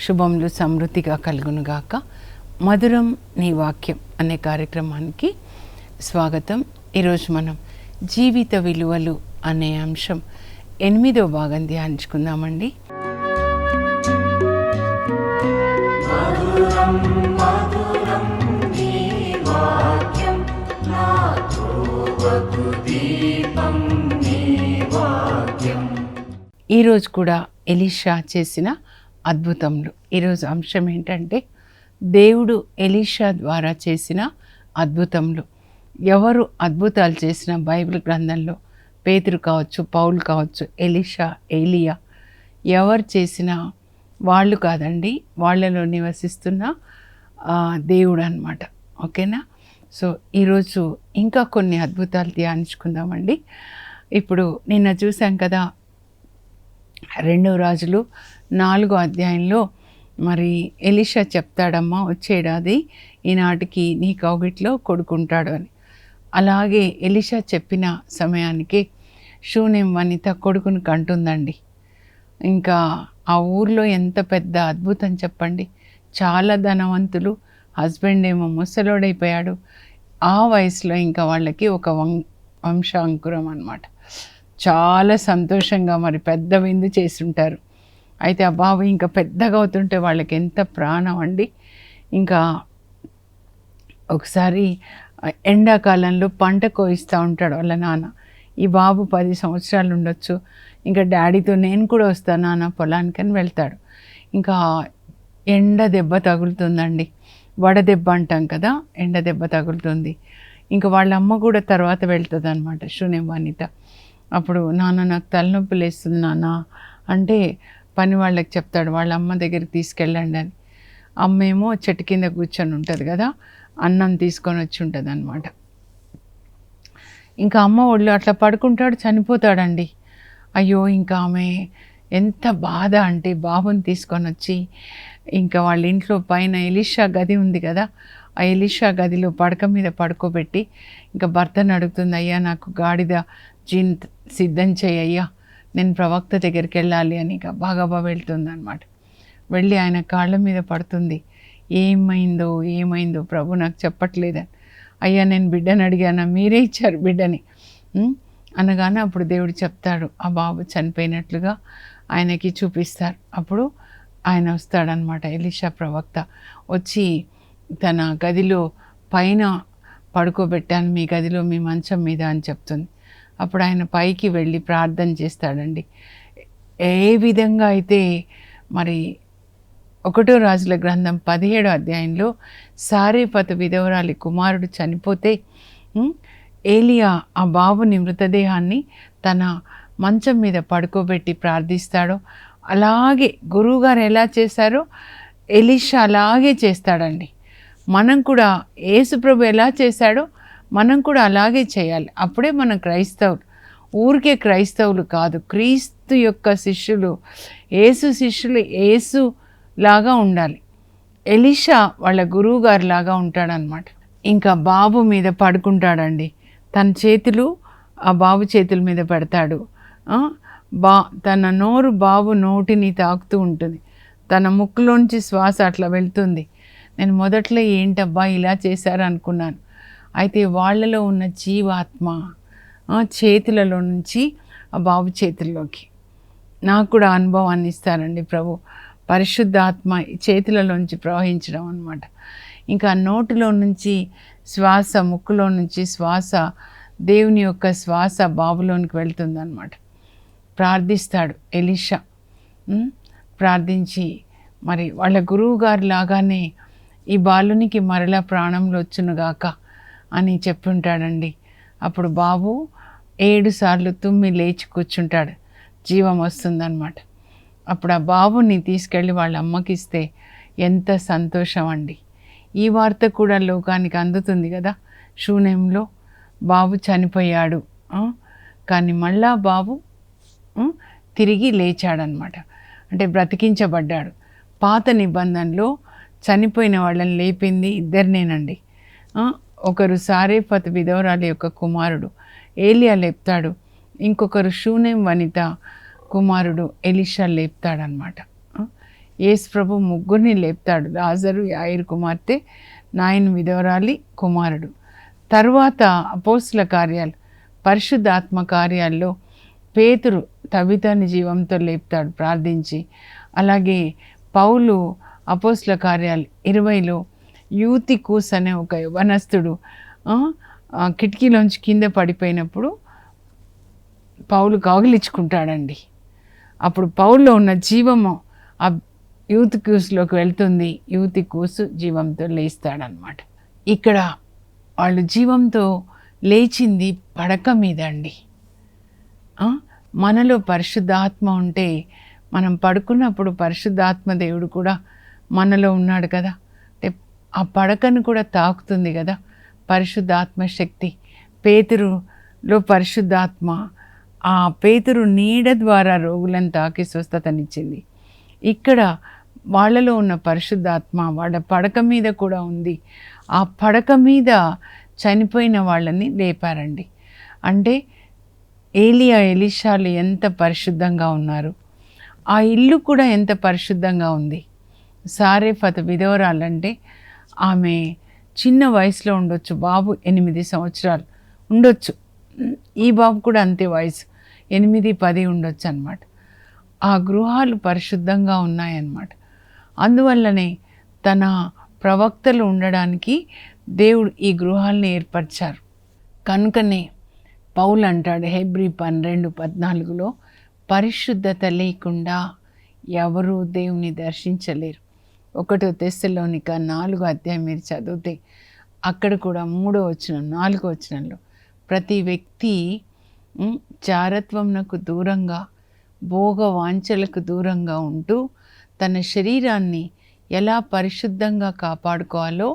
శుభములు సమృద్ధిగా కలుగునుగాక. మధురం నీ వాక్యం అనే కార్యక్రమానికి స్వాగతం. ఈరోజు మనం జీవిత విలువలు అనే అంశం ఎనిమిదో భాగం ధ్యానించుకుందామండి. ఈరోజు కూడా ఎలీషా చేసిన అద్భుతములు. ఈరోజు అంశం ఏంటంటే దేవుడు ఎలీషా ద్వారా చేసిన అద్భుతములు. ఎవరు అద్భుతాలు చేసిన బైబిల్ గ్రంథంలో పేతురు కావచ్చు పౌలు కావచ్చు ఎలీషా ఏలియా ఎవరు చేసిన వాళ్ళు కాదండి వాళ్ళలో నివసిస్తున్న దేవుడు అనమాట ఓకేనా? సో ఈరోజు ఇంకా కొన్ని అద్భుతాలు ధ్యానించుకుందామండి. ఇప్పుడు నిన్న చూసాం కదా రెండో రాజులు నాలుగో అధ్యాయంలో మరి ఎలిషా చెప్తాడమ్మా వచ్చేడాది ఈనాటికి నీ కౌగిట్లో కొడుకుంటాడు అని. అలాగే ఎలిషా చెప్పిన సమయానికి షూనేం వనిత కొడుకుని కంటుందండి. ఇంకా ఆ ఊర్లో ఎంత పెద్ద అద్భుతం చెప్పండి. చాలా ధనవంతులు హస్బెండ్ ఏమో ముసలోడైపోయాడు. ఆ వయసులో ఇంకా వాళ్ళకి ఒక వం వంశాంకురం అన్నమాట. చాలా సంతోషంగా మరి పెద్ద విందు చేసి ఉంటారు. అయితే ఆ బాబు ఇంకా పెద్దగా అవుతుంటే వాళ్ళకి ఎంత ప్రాణం అండి. ఇంకా ఒకసారి ఎండాకాలంలో పంట కోయిస్తూ ఉంటాడు వాళ్ళ నాన్న. ఈ బాబు పది సంవత్సరాలు ఉండొచ్చు. ఇంకా డాడీతో నేను కూడా వస్తాను నాన్న పొలానికని వెళ్తాడు. ఇంకా ఎండ దెబ్బ తగులుతుందండి. వడ దెబ్బ అంటాం కదా ఎండ దెబ్బ తగులుతుంది. ఇంకా వాళ్ళ అమ్మ కూడా తర్వాత వెళ్తుంది అనమాట శూన్యం వనిత. అప్పుడు నాన్న నాకు తలనొప్పి లేస్తుంది నాన్న. అంటే పని వాళ్ళకి చెప్తాడు వాళ్ళ అమ్మ దగ్గరికి తీసుకెళ్ళండి అని. అమ్మ ఏమో చెట్టు కింద కూర్చొని ఉంటుంది కదా అన్నం తీసుకొని వచ్చి ఉంటుంది అనమాట ఇంకా అమ్మ ఒళ్ళు అట్లా పడుకుంటాడు చనిపోతాడండి. అయ్యో ఇంకా ఆమె ఎంత బాధ అంటే బాబుని తీసుకొని వచ్చి ఇంకా వాళ్ళ ఇంట్లో పైన ఎలిషా గది ఉంది కదా ఆ ఎలిషా గదిలో పడక మీద పడుకోబెట్టి ఇంకా భర్తను అడుగుతుంది అయ్యా నాకు గాడిద జీన్ సిద్ధం చేయ్యా నేను ప్రవక్త దగ్గరికి వెళ్ళాలి అని ఇక బాగా వెళ్తుంది అనమాట వెళ్ళి ఆయన కాళ్ళ మీద పడుతుంది. ఏమైందో ఏమైందో ప్రభు నాకు చెప్పట్లేదని. అయ్యా నేను బిడ్డని అడిగాను? మీరే ఇచ్చారు బిడ్డని. అనగానే అప్పుడు దేవుడు చెప్తాడు ఆ బాబు చనిపోయినట్లుగా ఆయనకి చూపిస్తారు. అప్పుడు ఆయన వస్తాడనమాట ఎలిషా ప్రవక్త. వచ్చి తన గదిలో పైన పడుకోబెట్టాను మీ గదిలో మీ మంచం మీద అని చెప్తుంది. అప్పుడు ఆయన పైకి వెళ్ళి ప్రార్థన చేస్తాడండి. ఏ విధంగా అయితే మరి ఒకటో రాజుల గ్రంథం పదిహేడో అధ్యాయంలో సారేపత విధవరాలి కుమారుడు చనిపోతే ఏలియా ఆ బాబుని మృతదేహాన్ని తన మంచం మీద పడుకోబెట్టి ప్రార్థిస్తాడో అలాగే గురువుగారు ఎలా చేశారో ఎలీషా అలాగే చేస్తాడండి. మనం కూడా యేసుప్రభు ఎలా చేశాడో మనం కూడా అలాగే చేయాలి. అప్పుడే మనం క్రైస్తవులు ఊరికే క్రైస్తవులు కాదు క్రీస్తు యొక్క శిష్యులు ఏసు శిష్యులు ఏసు లాగా ఉండాలి. ఎలిషా వాళ్ళ గురువు గారు లాగా ఉంటాడనమాట ఇంకా బాబు మీద పడుకుంటాడండి. తన చేతులు ఆ బాబు చేతుల మీద పెడతాడు. బా తన నోరు బాబు నోటిని తాకుతూ ఉంటుంది. తన ముక్కులోంచి శ్వాస అట్లా వెళ్తుంది. నేను మొదట్లో ఏంటబ్బా ఇలా చేశారు అనుకున్నాను అయితే వాళ్ళలో ఉన్న జీవాత్మ చేతులలో నుంచి ఆ బాబు చేతుల్లోకి. నాకు కూడా అనుభవాన్ని ఇస్తారండి ప్రభు. పరిశుద్ధాత్మ చేతులలోంచి ప్రవహించడం అనమాట ఇంకా నోటిలో నుంచి శ్వాస ముక్కులో నుంచి శ్వాస దేవుని యొక్క శ్వాస బాబులోనికి వెళ్తుందన్నమాట. ప్రార్థిస్తాడు ఎలిషా. ప్రార్థించి మరి వాళ్ళ గురువు గారు లాగానే ఈ బాలునికి మరలా ప్రాణంలో వచ్చునుగాక. అని చెప్పుంటాడండి. అప్పుడు బాబు ఏడు సార్లు తుమ్మి లేచి కూర్చుంటాడు. జీవం వస్తుందన్నమాట. అప్పుడు ఆ బాబుని తీసుకెళ్ళి వాళ్ళ అమ్మకి ఇస్తే ఎంత సంతోషం అండి ఈ వార్త కూడా లోకానికి అందుతుంది కదా. శూన్యంలో బాబు చనిపోయాడు. కానీ మళ్ళా బాబు తిరిగి లేచాడనమాట అంటే బ్రతికించబడ్డాడు. పాత నిబంధనలో చనిపోయిన వాళ్ళని లేపింది ఇద్దరినేనండి. ఒకరు సారేపత్ విధవరాలి యొక్క కుమారుడు ఏలియా లేపుతాడు. ఇంకొకరు షూనేం వనిత కుమారుడు ఎలిషా లేపుతాడనమాట యేసు ప్రభు ముగ్గురిని లేపుతాడు. రాజరు యాయిర్ కుమార్తె నాయన్ విధవరాలి కుమారుడు. తర్వాత అపోస్ల కార్యాలు పరిశుద్ధాత్మ కార్యాల్లో పేతురు తవితని జీవంతో లేపుతాడు ప్రార్థించి. అలాగే పౌలు అపోస్ల కార్యాలు ఇరవైలో యూతికూస్ అనే ఒక యవనస్తుడు కిటికీలోంచి కింద పడిపోయినప్పుడు పౌలు కౌగిలించుకుంటాడండి. అప్పుడు పౌల్లో ఉన్న జీవము ఆ యూత్ క్యూస్లోకి వెళ్తుంది. యూతి కూసు జీవంతో లేస్తాడనమాట ఇక్కడ వాళ్ళు జీవంతో లేచింది పడక మీద అండి మనలో పరిశుద్ధాత్మ ఉంటే మనం పడుకున్నప్పుడు పరిశుద్ధాత్మ దేవుడు కూడా మనలో ఉన్నాడు కదా. ఆ పడకను కూడా తాకుతుంది కదా. పరిశుద్ధాత్మ శక్తి పేతురులో పరిశుద్ధాత్మ ఆ పేతురు నీడ ద్వారా రోగులను తాకి స్వస్థతనిచ్చింది. ఇక్కడ వాళ్ళలో ఉన్న పరిశుద్ధాత్మ వాళ్ళ పడక మీద కూడా ఉంది. ఆ పడక మీద చనిపోయిన వాళ్ళని లేపారండి. అంటే ఏలియా ఎలిషాలు ఎంత పరిశుద్ధంగా ఉన్నారు. ఆ ఇల్లు కూడా ఎంత పరిశుద్ధంగా ఉంది. సారేఫత విధవరాలంటే ఆమె చిన్న వయసులో ఉండొచ్చు బాబు ఎనిమిది సంవత్సరాలు ఉండొచ్చు. ఈ బాబు కూడా అంతే వయసు ఎనిమిది పది ఉండొచ్చు అనమాట ఆ గృహాలు పరిశుద్ధంగా ఉన్నాయన్నమాట. అందువల్లనే తన ప్రవక్తలు ఉండడానికి దేవుడు ఈ గృహాల్ని ఏర్పరిచారు. కనుకనే పౌలు అంటాడు హెబ్రి పన్నెండు పద్నాలుగులో పరిశుద్ధత లేకుండా ఎవరూ దేవుని దర్శించలేరు. ఒకటో తెస్తలోనిక నాలుగో అధ్యాయం మీరు చదివితే అక్కడ కూడా మూడో వచనం నాలుగో వచనంలో ప్రతి వ్యక్తి చారత్వంనకు దూరంగా భోగ వాంఛలకు దూరంగా ఉంటూ తన శరీరాన్ని ఎలా పరిశుద్ధంగా కాపాడుకోవాలో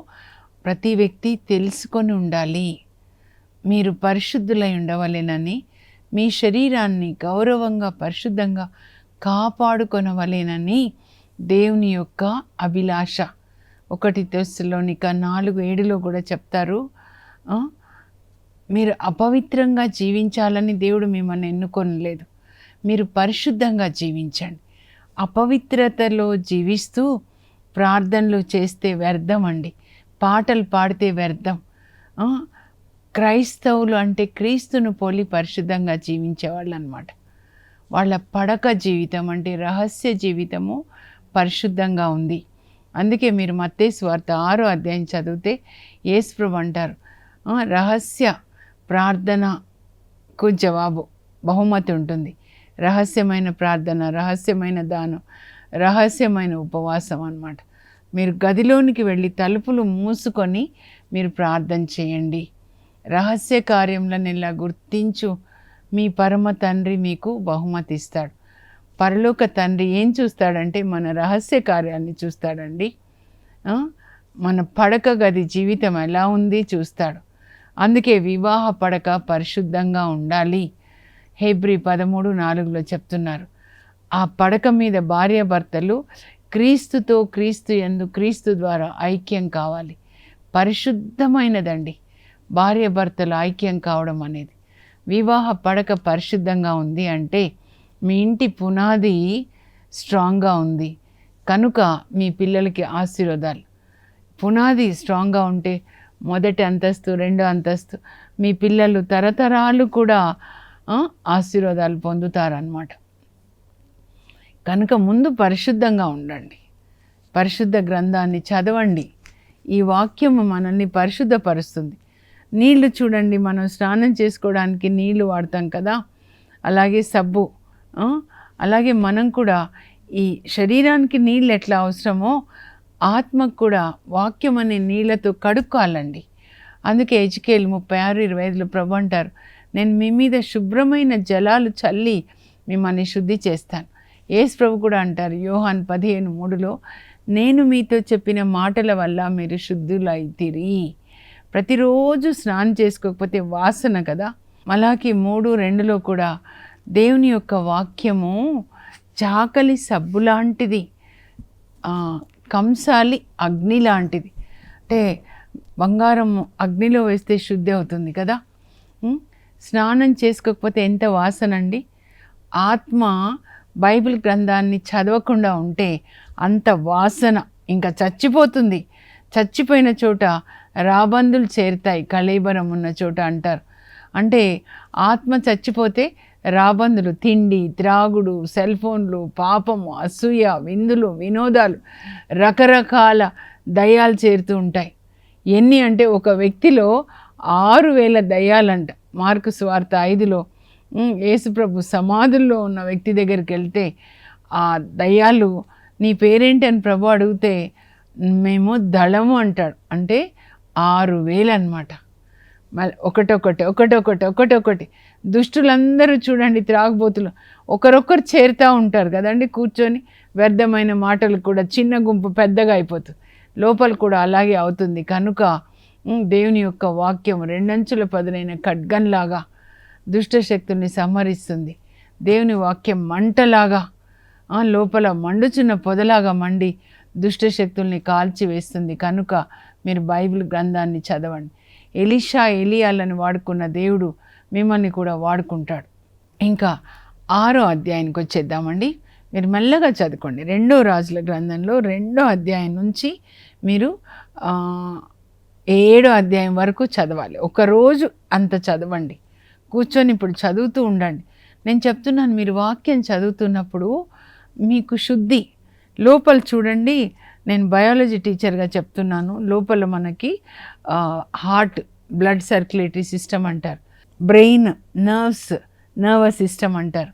ప్రతి వ్యక్తి తెలుసుకొని ఉండాలి. మీరు పరిశుద్ధులై ఉండవలేనని మీ శరీరాన్ని గౌరవంగా పరిశుద్ధంగా కాపాడుకొనవలేనని దేవుని యొక్క అభిలాష. ఒకటి తెస్సులోనిక నాలుగు ఏడులో కూడా చెప్తారు మీరు అపవిత్రంగా జీవించాలని దేవుడు మిమ్మల్ని ఎన్నుకొనలేదు. మీరు పరిశుద్ధంగా జీవించండి. అపవిత్రతలో జీవిస్తూ ప్రార్థనలు చేస్తే వ్యర్థం అండి. పాటలు పాడితే వ్యర్థం. క్రైస్తవులు అంటే క్రీస్తును పోలి పరిశుద్ధంగా జీవించేవాళ్ళు అనమాట వాళ్ళ పడక జీవితం అంటే రహస్య జీవితము పరిశుద్ధంగా ఉంది. అందుకే మీరు మత్తే వార్త ఆరో అధ్యాయం చదివితే ఏసుప్రభు అంటారు రహస్య ప్రార్థనకు జవాబు బహుమతి ఉంటుంది. రహస్యమైన ప్రార్థన రహస్యమైన దానం రహస్యమైన ఉపవాసం అన్నమాట. మీరు గదిలోనికి వెళ్ళి తలుపులు మూసుకొని మీరు ప్రార్థన చేయండి. రహస్య కార్యంలో ఇలా గుర్తించు మీ పరమ తండ్రి మీకు బహుమతి ఇస్తాడు పరలోక తండ్రి ఏం చూస్తాడంటే మన రహస్య కార్యాన్ని చూస్తాడండి. మన పడక గది జీవితం ఎలా ఉంది చూస్తాడు. అందుకే వివాహ పడక పరిశుద్ధంగా ఉండాలి. హెబ్రి పదమూడు నాలుగులో చెప్తున్నారు. ఆ పడక మీద భార్యాభర్తలు క్రీస్తుతో క్రీస్తు యందు క్రీస్తు ద్వారా ఐక్యం కావాలి. పరిశుద్ధమైనదండి. భార్యాభర్తలు ఐక్యం కావడం అనేది. వివాహ పడక పరిశుద్ధంగా ఉంది అంటే మీ ఇంటి పునాది స్ట్రాంగ్గా ఉంది. కనుక మీ పిల్లలకి ఆశీర్వాదాలు. పునాది స్ట్రాంగ్గా ఉంటే మొదటి అంతస్తు రెండో అంతస్తు మీ పిల్లలు తరతరాలు కూడా ఆశీర్వాదాలు పొందుతారనమాట కనుక ముందు పరిశుద్ధంగా ఉండండి. పరిశుద్ధ గ్రంథాన్ని చదవండి. ఈ వాక్యము మనల్ని పరిశుద్ధపరుస్తుంది. నీళ్ళు చూడండి మనం స్నానం చేసుకోవడానికి నీళ్ళు వాడతాం కదా? అలాగే సబ్బు అలాగే మనం కూడా ఈ శరీరానికి నీళ్ళు ఎట్లా అవసరమో ఆత్మకు కూడా వాక్యం అనే నీళ్ళతో కడుక్కోవాలండి. అందుకే హెచ్కేల్ ముప్పై ఆరు ఇరవై ఐదులో ప్రభు అంటారు నేను మీ మీద శుభ్రమైన జలాలు చల్లి మిమ్మల్ని శుద్ధి చేస్తాను. యేసు ప్రభు కూడా అంటారు యోహాన్ పదిహేను మూడులో నేను మీతో చెప్పిన మాటల వల్ల మీరు శుద్ధులైతిరి. ప్రతిరోజు స్నానం చేసుకోకపోతే వాసన కదా. మలాకి మూడు రెండులో కూడా దేవుని యొక్క వాక్యము చాకలి సబ్బు లాంటిది కంసాలి అగ్ని లాంటిది. అంటే బంగారం అగ్నిలో వేస్తే శుద్ధి అవుతుంది కదా? స్నానం చేసుకోకపోతే ఎంత వాసన అండి? ఆత్మ బైబిల్ గ్రంథాన్ని చదవకుండా ఉంటే అంత వాసన ఇంకా చచ్చిపోతుంది. చచ్చిపోయిన చోట రాబందులు చేరుతాయి కళీబరం ఉన్న చోట అంటారు. అంటే ఆత్మ చచ్చిపోతే రాబందులు తిండి త్రాగుడు సెల్ ఫోన్లు పాపము అసూయ విందులు వినోదాలు రకరకాల దయ్యాలు చేరుతూ ఉంటాయి. ఎన్ని అంటే ఒక వ్యక్తిలో ఆరు వేల దయ్యాలంట. మార్కు స్వార్త ఐదులో యేసుప్రభు సమాధుల్లో ఉన్న వ్యక్తి దగ్గరికి వెళ్తే ఆ దయ్యాలు నీ పేరేంటి? అని ప్రభు అడిగితే మేము దళము అంటాడు. అంటే ఆరు వేలు అనమాట మళ్ళీ ఒకటొకటి ఒకటొకటి ఒకటొకటి. దుష్టులందరూ చూడండి త్రాగుబోతులు. ఒకరొకరు చేరుతూ ఉంటారు కదండి కూర్చొని వ్యర్థమైన మాటలు కూడా చిన్న గుంపు పెద్దగా అయిపోతుంది. లోపల కూడా అలాగే అవుతుంది. కనుక దేవుని యొక్క వాక్యం రెండంచుల పదునైన ఖడ్గంలాగా దుష్ట శక్తుల్ని సంహరిస్తుంది. దేవుని వాక్యం మంటలాగా లోపల మండుచున్న పొదలాగా మండి దుష్ట శక్తుల్ని కనుక మీరు బైబిల్ గ్రంథాన్ని చదవండి. ఎలిషా ఎలియాలను వాడుకున్న దేవుడు మిమ్మల్ని కూడా వాడుకుంటాడు. ఇంకా ఆరో అధ్యాయానికి వచ్చేద్దామండి. మీరు మెల్లగా చదువుకోండి. రెండో రాజుల గ్రంథంలో రెండో అధ్యాయం నుంచి మీరు ఏడో అధ్యాయం వరకు చదవాలి. ఒకరోజు అంత చదవండి. కూర్చొని ఇప్పుడు చదువుతూ ఉండండి. నేను చెప్తున్నాను మీరు వాక్యం చదువుతున్నప్పుడు మీకు శుద్ధి. లోపల చూడండి నేను బయాలజీ టీచర్గా చెప్తున్నాను. లోపల మనకి హార్ట్ బ్లడ్ సర్క్యులేటరీ సిస్టమ్ అంటారు. బ్రెయిన్ నర్వ్స్ నర్వస్ సిస్టమ్ అంటారు.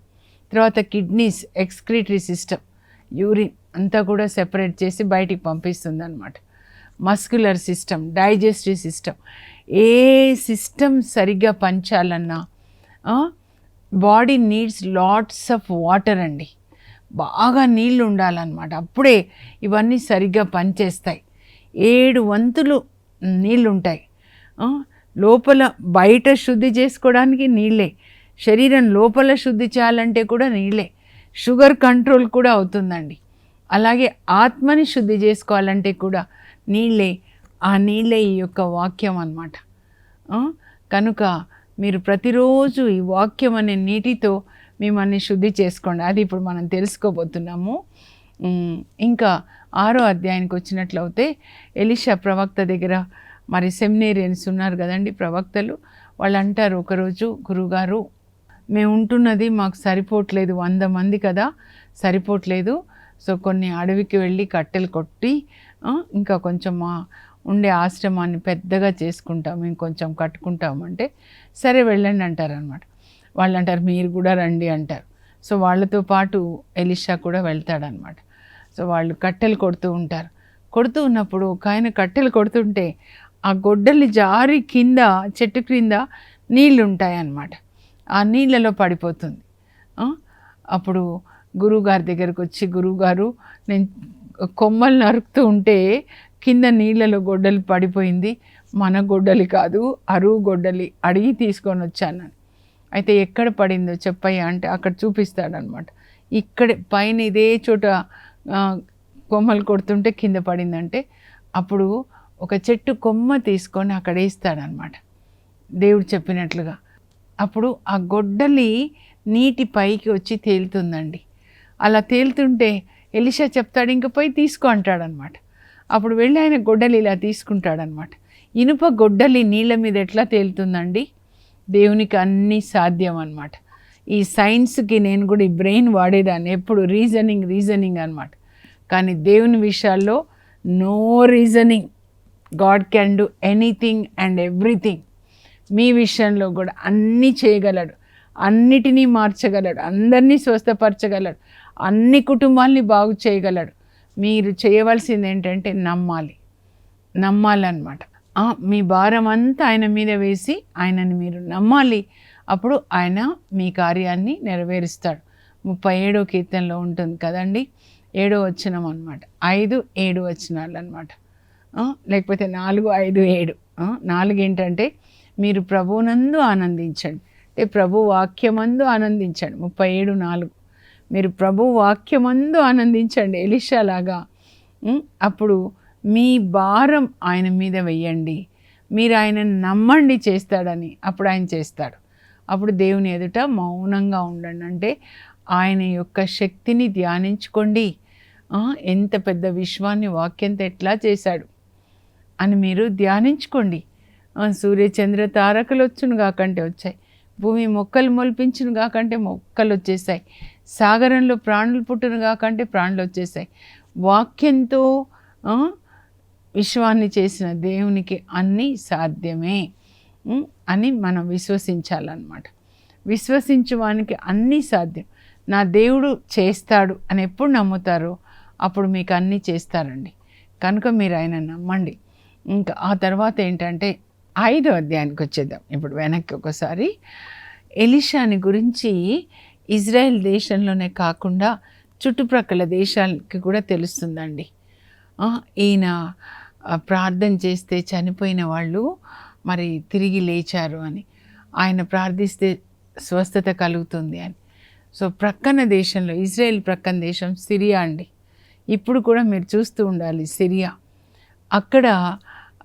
తర్వాత కిడ్నీస్ ఎక్స్క్రిటరీ సిస్టమ్ యూరిన్ అంతా కూడా సెపరేట్ చేసి బయటికి పంపిస్తుంది అనమాట మస్కులర్ సిస్టమ్ డైజెస్టివ్ సిస్టమ్. ఏ సిస్టమ్ సరిగ్గా పంచాలన్నా body needs lots of water అండి. బాగా నీళ్ళు ఉండాలన్నమాట. అప్పుడే ఇవన్నీ సరిగ్గా పనిచేస్తాయి. ఏడు వంతులు నీళ్ళు ఉంటాయి. లోపల బయట శుద్ధి చేసుకోవడానికి నీళ్ళే. శరీరం లోపల శుద్ధి చేయాలంటే కూడా నీళ్ళే. షుగర్ కంట్రోల్ కూడా అవుతుందండి. అలాగే ఆత్మని శుద్ధి చేసుకోవాలంటే కూడా నీళ్ళే. ఆ నీళ్ళే ఈ యొక్క వాక్యం అన్నమాట. కనుక మీరు ప్రతిరోజు ఈ వాక్యం అనే నీటితో మిమ్మల్ని శుద్ధి చేసుకోండి. అది ఇప్పుడు మనం తెలుసుకోబోతున్నాము. ఇంకా ఆరో అధ్యాయానికి వచ్చినట్లయితే ఎలిషా ప్రవక్త దగ్గర మరి సెమినేరియన్స్ ఉన్నారు కదండి ప్రవక్తలు. వాళ్ళు అంటారు ఒకరోజు గురుగారు మేము ఉంటున్నది మాకు సరిపోవట్లేదు వంద మంది కదా సరిపోవట్లేదు. సో కొన్ని అడవికి వెళ్ళి కట్టెలు కొట్టి ఇంకా కొంచెం మా ఉండే ఆశ్రమాన్ని పెద్దగా చేసుకుంటాం మేము కొంచెం కట్టుకుంటాం అంటే సరే వెళ్ళండి అంటారు అనమాట వాళ్ళు అంటారు మీరు కూడా రండి అంటారు. సో వాళ్ళతో పాటు ఎలిషా కూడా వెళ్తాడనమాట సో వాళ్ళు కట్టెలు కొడుతూ ఉంటారు. కొడుతూ ఉన్నప్పుడు ఒక ఆయన కట్టెలు కొడుతుంటే ఆ గొడ్డలి జారి కింద చెట్టు క్రింద నీళ్ళు ఉంటాయన్నమాట ఆ నీళ్ళలో పడిపోతుంది. అప్పుడు గురువుగారి దగ్గరకు వచ్చి గురువుగారు నేను కొమ్మలు నరుకుతూ ఉంటే కింద నీళ్ళలో గొడ్డలి పడిపోయింది. మన గొడ్డలి కాదు అరువు గొడ్డలి అడిగి తీసుకొని వచ్చాను అయితే ఎక్కడ పడిందో చెప్పయ్యా అంటే అక్కడ చూపిస్తాడనమాట ఇక్కడ పైన ఇదే చోట కొమ్మలు కొడుతుంటే కింద పడిందంటే అప్పుడు ఒక చెట్టు కొమ్మ తీసుకొని అక్కడ వేస్తాడనమాట. దేవుడు చెప్పినట్లుగా. అప్పుడు ఆ గొడ్డలి నీటి పైకి వచ్చి తేలుతుందండి. అలా తేలుతుంటే ఎలిషా చెప్తాడు ఇంక పోయి తీసుకో అంటాడనమాట. అప్పుడు వెళ్ళి ఆయన గొడ్డలి ఇలా తీసుకుంటాడనమాట. ఇనుప గొడ్డలి నీళ్ళ మీద ఎట్లా తేలుతుందండి? దేవునికి అన్నీ సాధ్యం అనమాట. ఈ సైన్స్కి నేను కూడా ఈ బ్రెయిన్ వాడేదాన్ని ఎప్పుడు రీజనింగ్ రీజనింగ్ అనమాట. కానీ దేవుని విషయాల్లో no reasoning. God can do anything and everything మీ విషయంలో కూడా అన్నీ చేయగలడు. అన్నిటినీ మార్చగలడు. అందరినీ స్వస్థపరచగలడు. అన్ని కుటుంబాల్ని బాగు చేయగలడు. మీరు చేయవలసింది ఏంటంటే నమ్మాలి. నమ్మాలన్నమాట. మీ భారం అంతా ఆయన మీద వేసి ఆయనని మీరు నమ్మాలి. అప్పుడు ఆయన మీ కార్యాన్ని నెరవేరుస్తాడు. ముప్పై ఏడో కీర్తనలో ఉంటుంది కదండి? ఏడో వచనం అనమాట ఐదు ఏడు వచనాలు అనమాట లేకపోతే నాలుగు ఐదు ఏడు. నాలుగు ఏంటంటే మీరు ప్రభువునందు ఆనందించండి. అంటే ప్రభు వాక్యమందు ఆనందించండి. ముప్పై ఏడు నాలుగు. మీరు ప్రభు వాక్యమందు ఆనందించండి. ఎలిషాలాగా అప్పుడు మీ భారం ఆయన మీద వెయ్యండి. మీరు ఆయన నమ్మండి చేస్తాడని అప్పుడు ఆయన చేస్తాడు. అప్పుడు దేవుని ఎదుట మౌనంగా ఉండండి. అంటే ఆయన యొక్క శక్తిని ధ్యానించుకోండి. ఎంత పెద్ద విశ్వాన్ని వాక్యంతో ఎట్లా చేశాడు. అని మీరు ధ్యానించుకోండి. సూర్య చంద్ర తారకలు వచ్చును కాకంటే వచ్చాయి. భూమి మొక్కలు మొలిపించును కాకంటే మొక్కలు వచ్చేసాయి సాగరంలో ప్రాణులు పుట్టును కాకంటే ప్రాణులు వచ్చేసాయి వాక్యంతో విశ్వాన్ని చేసిన దేవునికి అన్నీ సాధ్యమే అని మనం విశ్వసించాలన్నమాట. విశ్వసించువానికి అన్నీ సాధ్యం. నా దేవుడు చేస్తాడు అని ఎప్పుడు నమ్ముతారో అప్పుడు మీకు అన్నీ చేస్తారండి. కనుక మీరు ఆయన నమ్మండి. ఇంకా ఆ తర్వాత ఏంటంటే ఐదో అధ్యాయానికి వచ్చేద్దాం. ఇప్పుడు వెనక్కి ఒకసారి. ఎలిషాని గురించి ఇజ్రాయెల్ దేశంలోనే కాకుండా చుట్టుప్రక్కల దేశాలకి కూడా తెలుస్తుందండి. ఈయన ప్రార్థన చేస్తే చనిపోయిన వాళ్ళు మరి తిరిగి లేచారు అని. ఆయన ప్రార్థిస్తే స్వస్థత కలుగుతుంది అని. సో ప్రక్కన దేశంలో ఇజ్రాయెల్ ప్రక్కన దేశం సిరియా అండి. ఇప్పుడు కూడా మీరు చూస్తూ ఉండాలి సిరియా. అక్కడ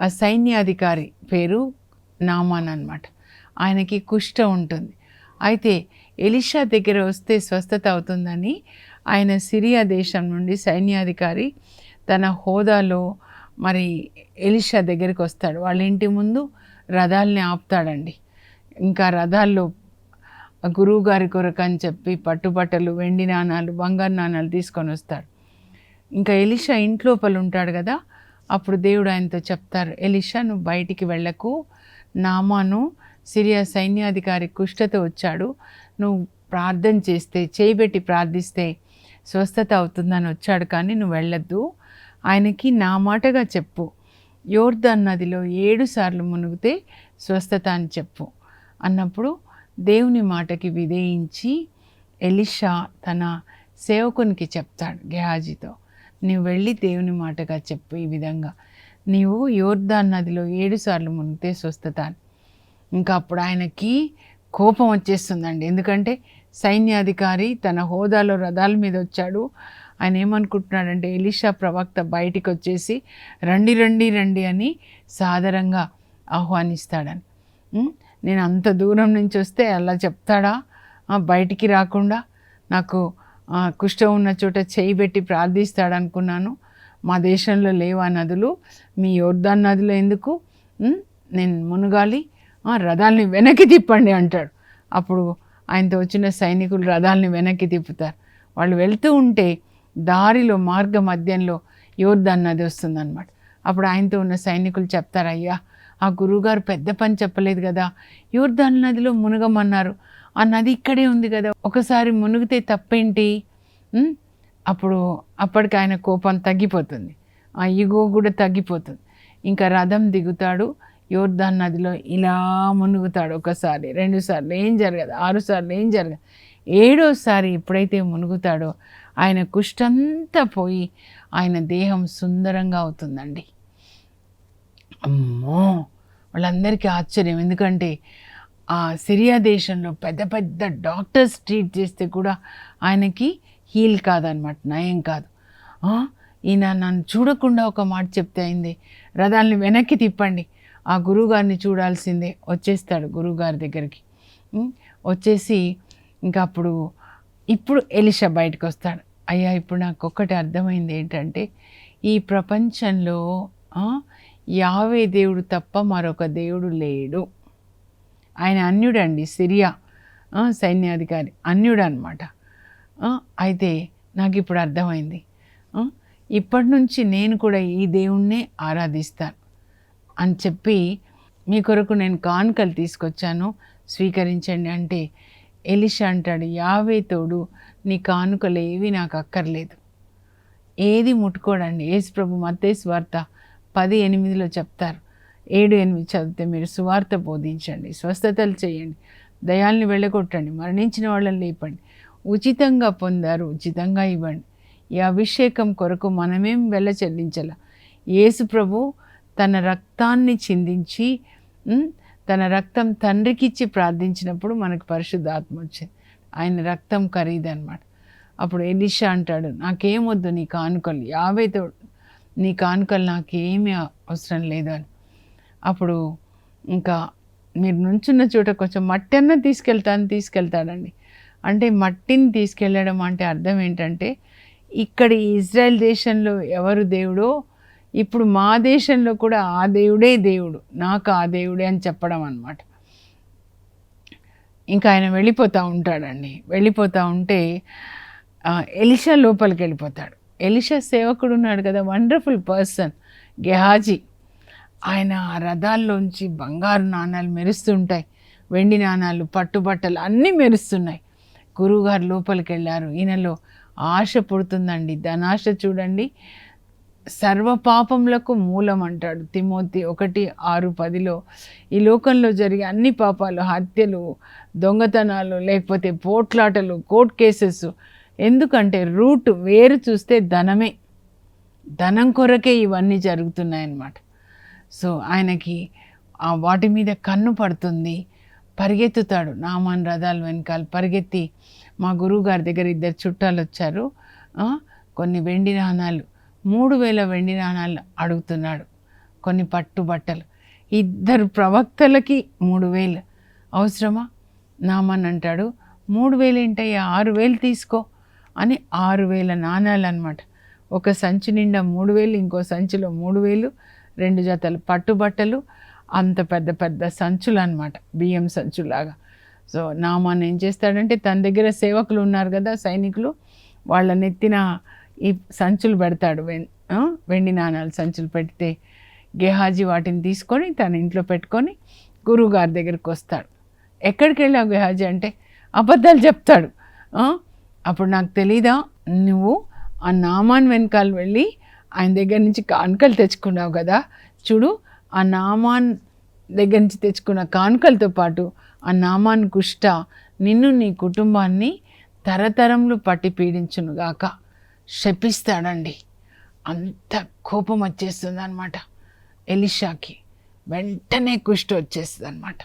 ఆ సైన్యాధికారి పేరు నామాన్ అన్నమాట. ఆయనకి కుష్ట ఉంటుంది. అయితే ఎలిషా దగ్గర వస్తే స్వస్థత అవుతుందని ఆయన సిరియా దేశం నుండి సైన్యాధికారి తన హోదాలో మరి ఎలిషా దగ్గరికి వస్తాడు. వాళ్ళ ఇంటి ముందు రథాల్ని ఆపుతాడండి. ఇంకా రథాల్లో గురువు గారి కొరకు అని చెప్పి పట్టుబట్టలు వెండి నాణాలు బంగారు నాణాలు తీసుకొని వస్తాడు. ఇంకా ఎలిషా ఇంట్లోపల ఉంటాడు కదా అప్పుడు దేవుడు ఆయనతో చెప్తారు ఎలిషా నువ్వు బయటికి వెళ్ళకు. నామాను సిరియా సైన్యాధికారి కుష్ఠతో వచ్చాడు. నువ్వు ప్రార్థన చేస్తే చేయబెట్టి ప్రార్థిస్తే స్వస్థత అవుతుందని వచ్చాడు కానీ నువ్వు వెళ్ళొద్దు. ఆయనకి నా మాటగా చెప్పు. యోర్ధన్ నదిలో ఏడు సార్లు మునిగితే స్వస్థత అని చెప్పు. అన్నప్పుడు దేవుని మాటకి విధేయించి ఎలిషా తన సేవకునికి చెప్తాడు గెహాజీతో. నీవు వెళ్ళి దేవుని మాటగా చెప్పు ఈ విధంగా. నీవు యోర్ధాన్ నదిలో ఏడు సార్లు మునిగితే స్వస్థతాను ఇంకా అప్పుడు ఆయనకి కోపం వచ్చేస్తుందండి. ఎందుకంటే సైన్యాధికారి తన హోదాలో రథాల మీద వచ్చాడు. ఆయన ఏమనుకుంటున్నాడంటే ఎలిషా ప్రవక్త బయటికి వచ్చేసి రండి రండి రండి అని సాదరంగా ఆహ్వానిస్తాడని. నేను అంత దూరం నుంచి వస్తే అలా చెప్తాడా? బయటికి రాకుండా? నాకు కుష్ఠం ఉన్న చోట చేయి పెట్టి ప్రార్థిస్తాడనుకున్నాను. మా దేశంలో లేవా నదులు. మీ యోర్ధాన్ నదిలో ఎందుకు? నేను మునగాలి. రథాల్ని వెనక్కి తిప్పండి అంటాడు. అప్పుడు ఆయనతో వచ్చిన సైనికులు రథాల్ని వెనక్కి తిప్పుతారు. వాళ్ళు వెళ్తూ ఉంటే దారిలో మార్గ మధ్యంలో యోర్ధాన్ నది వస్తుందన్నమాట. అప్పుడు ఆయనతో ఉన్న సైనికులు చెప్తారు అయ్యా ఆ గురువుగారు పెద్ద పని చెప్పలేదు కదా. యూర్ధాన్ నదిలో మునగమన్నారు. ఆ నది ఇక్కడే ఉంది కదా. ఒకసారి మునిగితే తప్పేంటి? అప్పుడు అప్పటికి ఆయన కోపం తగ్గిపోతుంది. ఆ ఈగో కూడా తగ్గిపోతుంది. ఇంకా రథం దిగుతాడు. యోర్ధాన్ నదిలో ఇలా మునుగుతాడు ఒకసారి రెండుసార్లు ఏం జరగదు ఆరు సార్లు ఏం జరగదు. ఏడోసారి ఎప్పుడైతే మునుగుతాడో ఆయన కుష్టంతా పోయి ఆయన దేహం సుందరంగా అవుతుందండి. అమ్మో! వాళ్ళందరికీ ఆశ్చర్యం. ఎందుకంటే ఆ సిరియా దేశంలో పెద్ద పెద్ద డాక్టర్స్ ట్రీట్ చేస్తే కూడా ఆయనకి హీల్ కాదనమాట నయం కాదు. ఈయన నన్ను చూడకుండా ఒక మాట చెప్తే అయింది రథాల్ని వెనక్కి తిప్పండి. ఆ గురువుగారిని చూడాల్సిందే వచ్చేస్తాడు గురువుగారి దగ్గరికి. వచ్చేసి ఇంకా అప్పుడు ఇప్పుడు ఎలిషా బయటకు వస్తాడు. అయ్యా ఇప్పుడు నాకు ఒక్కటి అర్థమైంది ఏంటంటే ఈ ప్రపంచంలో యావే దేవుడు తప్ప మరొక దేవుడు లేడు. ఆయన అన్యుడండి సిరియా సైన్యాధికారి అన్యుడు అనమాట అయితే నాకు ఇప్పుడు అర్థమైంది. ఇప్పటి నుంచి నేను కూడా ఈ దేవుణ్ణే ఆరాధిస్తాను అని చెప్పి మీ కొరకు నేను కానుకలు తీసుకొచ్చాను. స్వీకరించండి అంటే ఎలిషా అంటాడు యావే తోడు నీ కానుకలు ఏవి నాకు అక్కర్లేదు. ఏది ముట్టుకోడండి. యేసు ప్రభు మత్తే స్వార్త పది ఎనిమిదిలో చెప్తారు. ఏడు ఎనిమిది చదివితే మీరు సువార్త బోధించండి స్వస్థతలు చేయండి దయాల్ని వెళ్ళగొట్టండి మరణించిన వాళ్ళని లేపండి ఉచితంగా పొందారు ఉచితంగా ఇవ్వండి. ఈ అభిషేకం కొరకు మనమేం వెళ్ళ చెల్లించాల? యేసు ప్రభు తన రక్తాన్ని చిందించి తన రక్తం తండ్రికిచ్చి ప్రార్థించినప్పుడు మనకు పరిశుద్ధాత్మ వచ్చింది. ఆయన రక్తం ఖరీదన్నమాట. అప్పుడు ఎలిషా అంటాడు నాకేమొద్దు నీ కానుకలు యావేతో నీ కానుకలు నాకేమీ అవసరం లేదు అని అప్పుడు ఇంకా మీరు నుంచున్న చోట కొంచెం మట్టి అన్న తీసుకెళ్తాను తీసుకెళ్తాడండి. అంటే మట్టిని తీసుకెళ్ళడం అంటే అర్థం ఏంటంటే ఇక్కడ ఇజ్రాయెల్ దేశంలో ఎవరు దేవుడో ఇప్పుడు మా దేశంలో కూడా ఆ దేవుడే దేవుడు నాకు ఆ దేవుడే అని చెప్పడం అన్నమాట. ఇంకా ఆయన వెళ్ళిపోతూ ఉంటాడండి. వెళ్ళిపోతూ ఉంటే ఎలిషా లోపలికి వెళ్ళిపోతాడు. ఎలిషా సేవకుడు ఉన్నాడు కదా వండర్ఫుల్ పర్సన్ గెహాజీ. ఆయన ఆ రథాల్లోంచి బంగారు నాణాలు మెరుస్తుంటాయి. వెండి నాణాలు పట్టుబట్టలు అన్నీ మెరుస్తున్నాయి. గురువుగారు లోపలికి వెళ్ళారు ఈయనలో ఆశ పుడుతుందండి. ధనాశ చూడండి. సర్వ పాపములకు మూలం అంటాడు తిమోతి ఒకటి ఆరు పదిలో. ఈ లోకంలో జరిగే అన్ని పాపాలు హత్యలు దొంగతనాలు లేకపోతే పోట్లాటలు కోర్ట్ కేసెస్ ఎందుకంటే రూట్ వేరు చూస్తే ధనమే. ధనం కొరకే ఇవన్నీ జరుగుతున్నాయన్నమాట. సో ఆయనకి ఆ వాటి మీద కన్ను పడుతుంది. పరిగెత్తుతాడు నామాన్ రథాలు వెనకాల. పరిగెత్తి మా గురువుగారి దగ్గర ఇద్దరు చుట్టాలు వచ్చారు. కొన్ని వెండి నాణాలు మూడు వేల వెండి నాణాలు అడుగుతున్నాడు. కొన్ని పట్టు బట్టలు. ఇద్దరు ప్రవక్తలకి మూడు వేలు. అవసరమా? నామన్ అంటాడు. మూడు వేలు ఏంటయ్యా? ఆరు వేలు తీసుకో అని ఆరు వేల నాణాలు అనమాట ఒక సంచి నిండా మూడు వేలు ఇంకో సంచిలో మూడు వేలు. రెండు జతలు. పట్టుబట్టలు అంత పెద్ద పెద్ద సంచులు అనమాట బియ్యం సంచులాగా. సో నామాన్ ఏం చేస్తాడంటే తన దగ్గర సేవకులు ఉన్నారు కదా సైనికులు వాళ్ళ నెత్తిన ఈ సంచులు పెడతాడు. వెన్- వెండి నాణాలు సంచులు పెడితే గెహాజీ వాటిని తీసుకొని తన ఇంట్లో పెట్టుకొని గురువు గారి దగ్గరికి వస్తాడు. ఎక్కడికి వెళ్ళావు గెహాజీ అంటే అబద్ధాలు చెప్తాడు. అప్పుడు నాకు తెలీదా నువ్వు ఆ నామాన్ వెనకాల వెళ్ళి ఆయన దగ్గర నుంచి కానుకలు తెచ్చుకున్నావు కదా. చూడు ఆ నామాన్ దగ్గర నుంచి తెచ్చుకున్న కానుకలతో పాటు ఆ నామాన్ కుష్ట నిన్ను నీ కుటుంబాన్ని తరతరములు పట్టి పీడించునుగాక శపిస్తాడండి. అంత కోపం వచ్చేస్తుంది అనమాట ఎలిషాకి వెంటనే కుష్టి వచ్చేస్తుంది అనమాట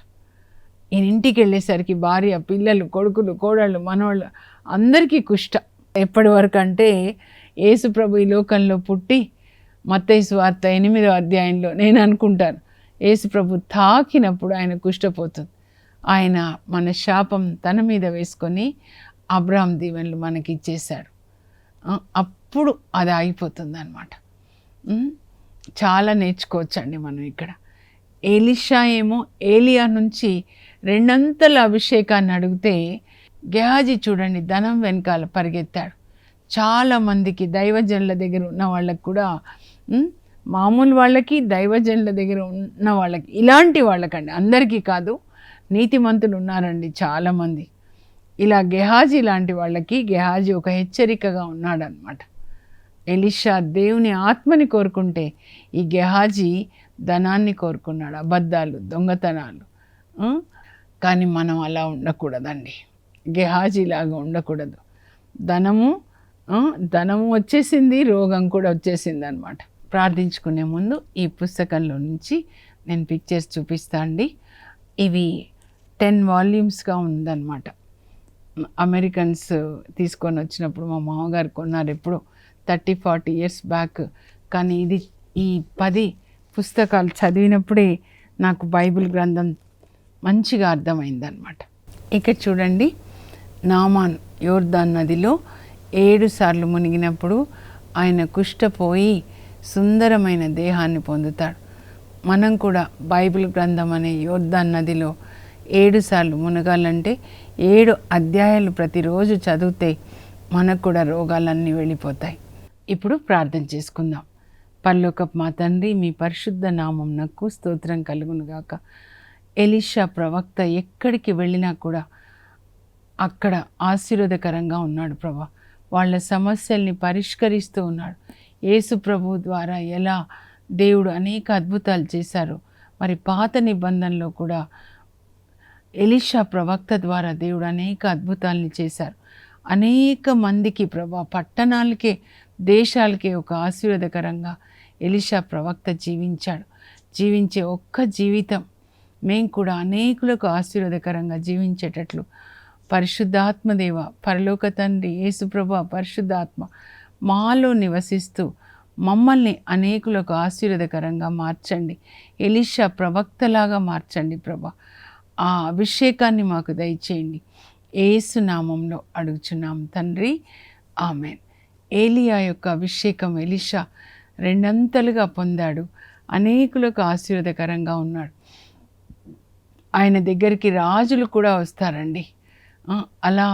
ఈయన ఇంటికి వెళ్ళేసరికి భార్య పిల్లలు కొడుకులు కోడళ్ళు మనవాళ్ళు అందరికీ కుష్ట. ఎప్పటి వరకు అంటే యేసుప్రభు ఈ లోకంలో పుట్టి మత్తయి వార్త ఎనిమిదో అధ్యాయంలో నేను అనుకుంటాను. యేసుప్రభు తాకినప్పుడు ఆయన కుష్టపోతుంది ఆయన మన శాపం తన మీద వేసుకొని అబ్రాహం దీవెనలు మనకి ఇచ్చేశాడు అప్పుడు అది ఆగిపోతుంది అనమాట చాలా నేర్చుకోవచ్చండి మనం ఇక్కడ. ఏలిషా ఏమో ఏలియా నుంచి రెండంతల అభిషేకాన్ని అడిగితే గెహాజీ చూడండి ధనం వెనకాల పరిగెత్తాడు. చాలామందికి దైవజనుల దగ్గర ఉన్న వాళ్ళకి కూడా మామూలు వాళ్ళకి దైవజనుల దగ్గర ఉన్న వాళ్ళకి ఇలాంటి వాళ్ళకండి అందరికీ కాదు నీతిమంతులు ఉన్నారండి చాలామంది ఇలా గెహాజీ లాంటి వాళ్ళకి గెహాజీ ఒక హెచ్చరికగా ఉన్నాడనమాట ఎలిషా దేవుని ఆత్మని కోరుకుంటే ఈ గెహాజీ ధనాన్ని కోరుకున్నాడు అబద్ధాలు దొంగతనాలు కానీ మనం అలా ఉండకూడదండి. గెహాజీలాగా ఉండకూడదు. ధనము ధనము వచ్చేసింది రోగం కూడా వచ్చేసింది అనమాట ప్రార్థించుకునే ముందు ఈ పుస్తకంలో నుంచి నేను పిక్చర్స్ చూపిస్తా అండి. ఇవి టెన్ వాల్యూమ్స్గా ఉందన్నమాట అమెరికన్స్ తీసుకొని వచ్చినప్పుడు మా మామగారు కొన్నారు ఎప్పుడు థర్టీ ఫార్టీ ఇయర్స్ బ్యాక్ కానీ ఇది ఈ పది పుస్తకాలు చదివినప్పుడే నాకు బైబిల్ గ్రంథం మంచిగా అర్థమైందనమాట. ఇక చూడండి నామాన్ యోర్దాన్ నదిలో ఏడు సార్లు మునిగినప్పుడు ఆయన కుష్టపోయి సుందరమైన దేహాన్ని పొందుతాడు. మనం కూడా బైబిల్ గ్రంథం అనే యోర్దాన్ నదిలో ఏడు సార్లు మునగాలంటే ఏడు అధ్యాయాలు ప్రతిరోజు చదివితే మనకు కూడా రోగాలన్నీ వెళ్ళిపోతాయి. ఇప్పుడు ప్రార్థన చేసుకుందాం. పల్లోకప్ మా తండ్రి మీ పరిశుద్ధ నామం నక్కు స్తోత్రం కలుగునుగాక ఎలిషా ప్రవక్త ఎక్కడికి వెళ్ళినా కూడా అక్కడ ఆశీర్వాదకరంగా ఉన్నాడు ప్రభా. వాళ్ళ సమస్యల్ని పరిష్కరిస్తూ ఉన్నాడు. యేసు ప్రభు ద్వారా ఎలా దేవుడు అనేక అద్భుతాలు చేశారు మరి పాత నిబంధనలో కూడా ఎలిషా ప్రవక్త ద్వారా దేవుడు అనేక అద్భుతాలని చేశారు. అనేక మందికి ప్రభా పట్టణాలకే దేశాలకే ఒక ఆశీర్వాదకరంగా ఎలిషా ప్రవక్త జీవించాడు. జీవించే ఒక్క జీవితం మేము కూడా అనేకులకు ఆశీర్వాదకరంగా జీవించేటట్లు పరిశుద్ధాత్మదేవ పరలోక తండ్రి యేసుప్రభ పరిశుద్ధాత్మ మాలో నివసిస్తూ మమ్మల్ని అనేకులకు ఆశీర్వదకరంగా మార్చండి. ఎలిషా ప్రవక్తలాగా మార్చండి ప్రభా. ఆ అభిషేకాన్ని మాకు దయచేయండి. ఏసు నామంలో అడుగుచున్నాం తండ్రి. ఆమెన్. ఏలియా యొక్క అభిషేకం ఎలిషా రెండంతలుగా పొందాడు. అనేకులకు ఆశీర్వదకరంగా ఉన్నాడు. ఆయన దగ్గరికి రాజులు కూడా వస్తారండి. అలా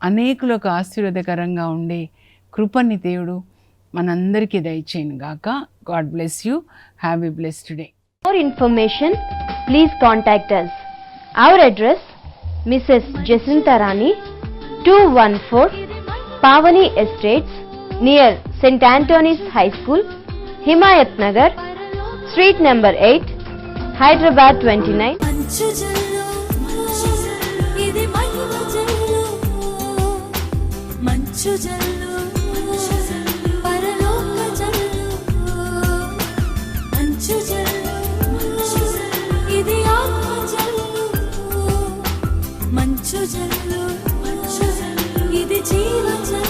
అనేకులకు ఆశీర్వదకరంగా ఉండే కృపని దేవుడు మనందరికీ దయచేయను గాక. God bless you. Have happy bless today for information please contact us our address Mrs Jacintha Rani two one four Pavani estates near saint Antony's high school Himayat Nagar street number eight Hyderabad twenty nine మంచు జల్లు పరలోక జల్లు మంచు జల్లు ఇది ఆత్మ జల్లు మంచు జల్లు ఇది జీవ జల్లు